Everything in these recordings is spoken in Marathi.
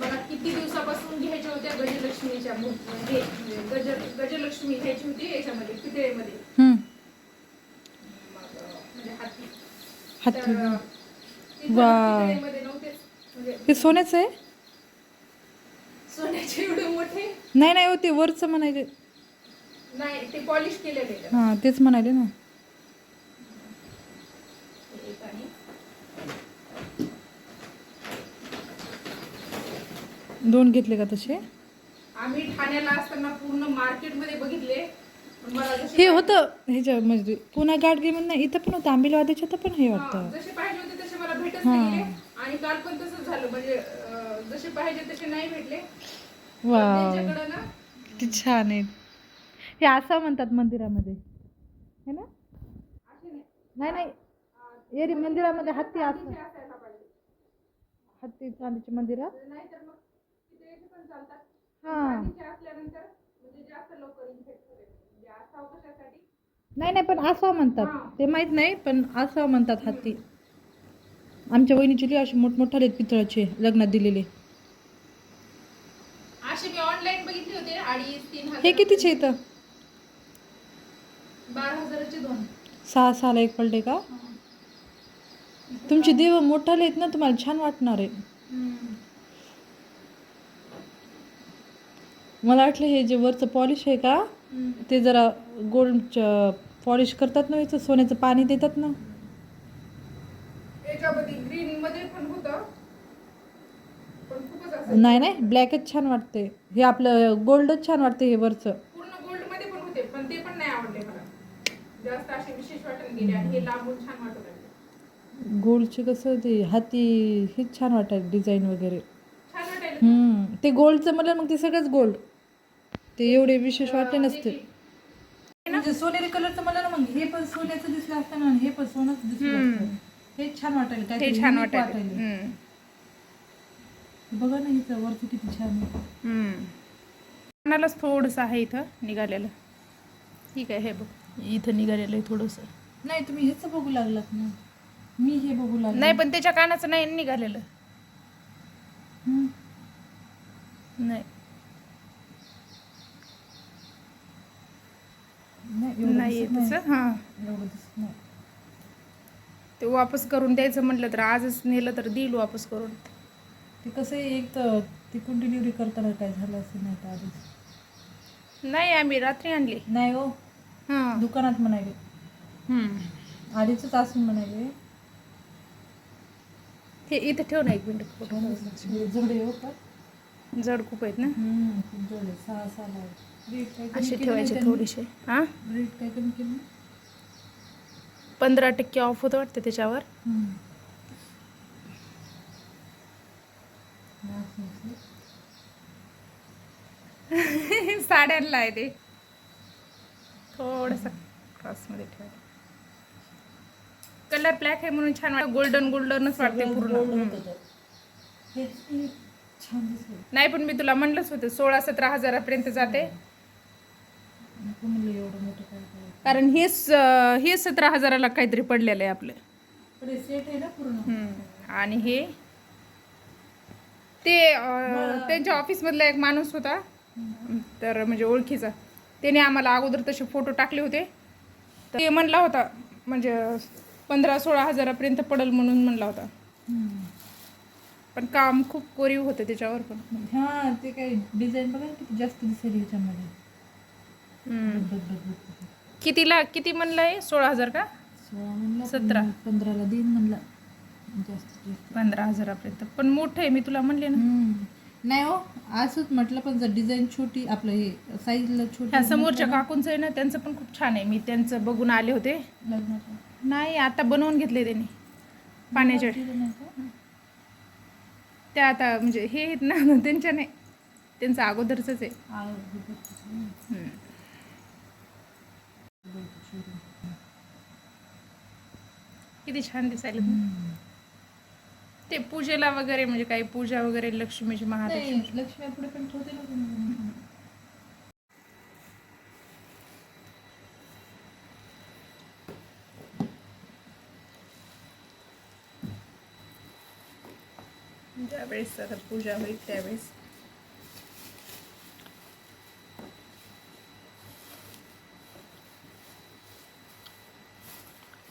मला किती दिवसापासून घ्यायच्या होत्या गजलक्ष्मीच्या गज गजलक्ष्मी घ्यायची होती याच्यामध्ये पितळेमध्ये? म्हणजे हाती. हाती. तर, अं, ते वाव. पितळेमध्ये नव्हतेच म्हणजे सोन्याचं आहे? सोन्याचे एवढे मोठे? नाही नाही हो ते वरचं म्हणायचे. नाही ते पॉलिश केलेले. हां तेच म्हणाले ना हे एक आणि दोन घेतले का तसे? आम्ही ठाण्याला असताना पूर्ण मार्केटमध्ये बघितले. हे होतं ह्याच्या म्हणजे पुन्हा गाडगे म्हणून इथं पण होतं आंबिलवादीच्या तर पण हे वाटतं जसे पाहिजे होते तसे मला भेटच हा. नाही आणि काल पण तसंच झालं म्हणजे जसे पाहिजे तसे नाही भेटले. वा किती छान आहे. हे असं म्हणतात मंदिरामध्ये. है ना? नाही नाही. एरी मंदिरामध्ये हत्ती असं हत्ती चांदीच्या मंदिरात याचे पण चालतात. हां. चांदीचे असल्यानंतर म्हणजे जास्त लवकर इन्फेक्ट होते. म्हणजे असावं कशासाठी नाही नाही पण असं म्हणतात. हां. ते माहीत नाही पण असं म्हणतात हत्ती. आमच्या वहिनीची लई अशी मोठमोठाले आहेत पितळाचे लग्नात दिलेले. असे मी ऑनलाईन बघितले होते अडीच तीन हजार हे कितीचे इथं बारा हजाराचे दोन. सहा सहाला एक पडले का? तुमचे देव मोठाले आहेत ना तुम्हाला छान वाटणार आहे. हम्म. मला वाटलं हे जे वरचं पॉलिश आहे का. ते जरा गोल्ड पॉलिश करतात ना याचं सोन्याचं पाणी देतात ना. नाही नाही ब्लॅकच छान वाटते हे आपलं गोल्डच छान वाटते हे वरचं. वाटत गोल्डचे कसं ते हाती हेच छान वाटायला डिझाईन वगैरे. ते गोल्डचं म्हणलं मग ते सगळंच गोल्ड ते एवढे विशेष वाटले नसते. म्हणजे सोनेरी कलरचं म्हणलं ना मग हे पण सोन्याचं दिसलं असतं ना आणि हे पण सोनंच दिसलं असतं. हे छान वाटायला काय ते छान वाटायला. बघा ना हिचं वरचं किती छान आहे. कानालाच थोडस आहे इथं निघालेलं. ठीक आहे हे बघ. इथं निघालेलं आहे थोडंसं. नाही तुम्ही हेच बघू लागलात ना. मी हे बघू लागले. नाही पण त्याच्या कानाचं नाही निघालेलं. हम्म. नाही. नाही. तसं हां. ते वापस करून द्यायचं म्हटलं तर आजच नेलं तर देईल वापस करून. ते कसं एक तर तिकडून डिलिव्हरी करताना काय झालं असेल नाही तर आधीच. नाही आम्ही रात्री आणली. नाही हो. हां. दुकानात म्हणाले. आधीच असून म्हणाले. हे इथं ठेव ना एक मिनिट. जडे हो का? जड खूप आहेत ना? जड आहे सहा सहा असे ठेवायचे थोडेसे हां? पंधरा टक्के ऑफ होतं वाटतं त्याच्यावर. साड्यांना आहे ते. थोडस क्रॉसमध्ये ठेवा. कलर ब्लॅक आहे म्हणून छान वाटतं. गोल्डन गोल्डनच वाटते पूर्ण. नाही पण मी तुला म्हणलंच होतं सोळा सतरा हजारापर्यंत जाते. म्हणलं एवढं मोठं काय काय कारण अं, हे सतरा हजाराला काहीतरी पडलेलं आहे आपलं. पण हे सेट आहे ना पूर्ण? हम्म. आणि हे? ते अं, त्यांच्या ऑफिसमधला एक माणूस होता. तर म्हणजे ओळखीचा. त्याने आम्हाला अगोदर तसे फोटो टाकले होते. तर ते म्हणला होता म्हणजे पंधरा सोळा हजारापर्यंत पडेल म्हणून म्हणला होता. हम्म. पण काम खूप कोरीव होतं त्याच्यावर पण. हा ते काय डिझाईन बघा ना किती जास्त दिसेल ह्याच्यामध्ये हम्म. बघ, बघ, बघ, बघ. कितीला किती म्हणलं आहे सोळा हजार का? सोळा म्हणला सतरा. पंधराला देईन म्हणला. जास्त. पंधरा हजारापर्यंत. पण मोठं आहे मी तुला म्हणले ना. नाही हो असंच म्हटलं पण जर डिझाईन छोटी आपलं हे साईजला छोटी ह्या समोरच्या काकूंचं आहे ना त्यांचं पण खूप छान आहे. मी त्यांचं बघून आले होते. लग्नाचं. नाही आता बनवून घेतले त्यांनी. पाण्याच्या? त्या आता म्हणजे हे आहेत ना त्यांच्या नाही त्यांचं अगोदरच आहे आ, हे बघ कसं. हम्म. किती छान दिसायला ते. पूजेला वगैरे म्हणजे काही पूजा वगैरे लक्ष्मीची महालक्ष्मी लक्ष्मी पुढे पण ठेवते ना. ज्यावेळेस आता पूजा होईल त्यावेळेस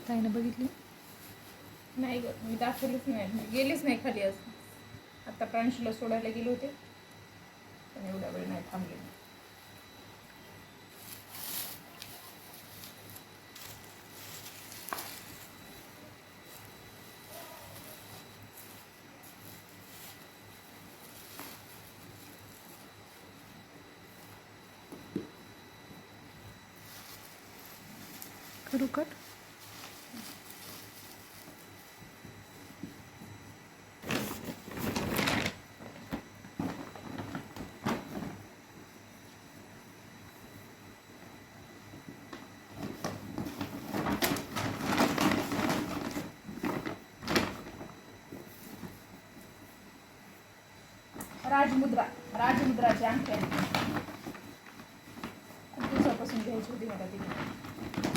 ताईनं बघितली नाही ग मी दाखवलीच नाही. गेलीच नाही खाली आज आता प्रांशीला सोडायला गेले होते. पण एवढा वेळ नाही थांबले मी. करू कट. राजमुद्रा राजमुद्राची अंगठी. आहे खूप दिवसापासून घ्यायची होती मला तिथे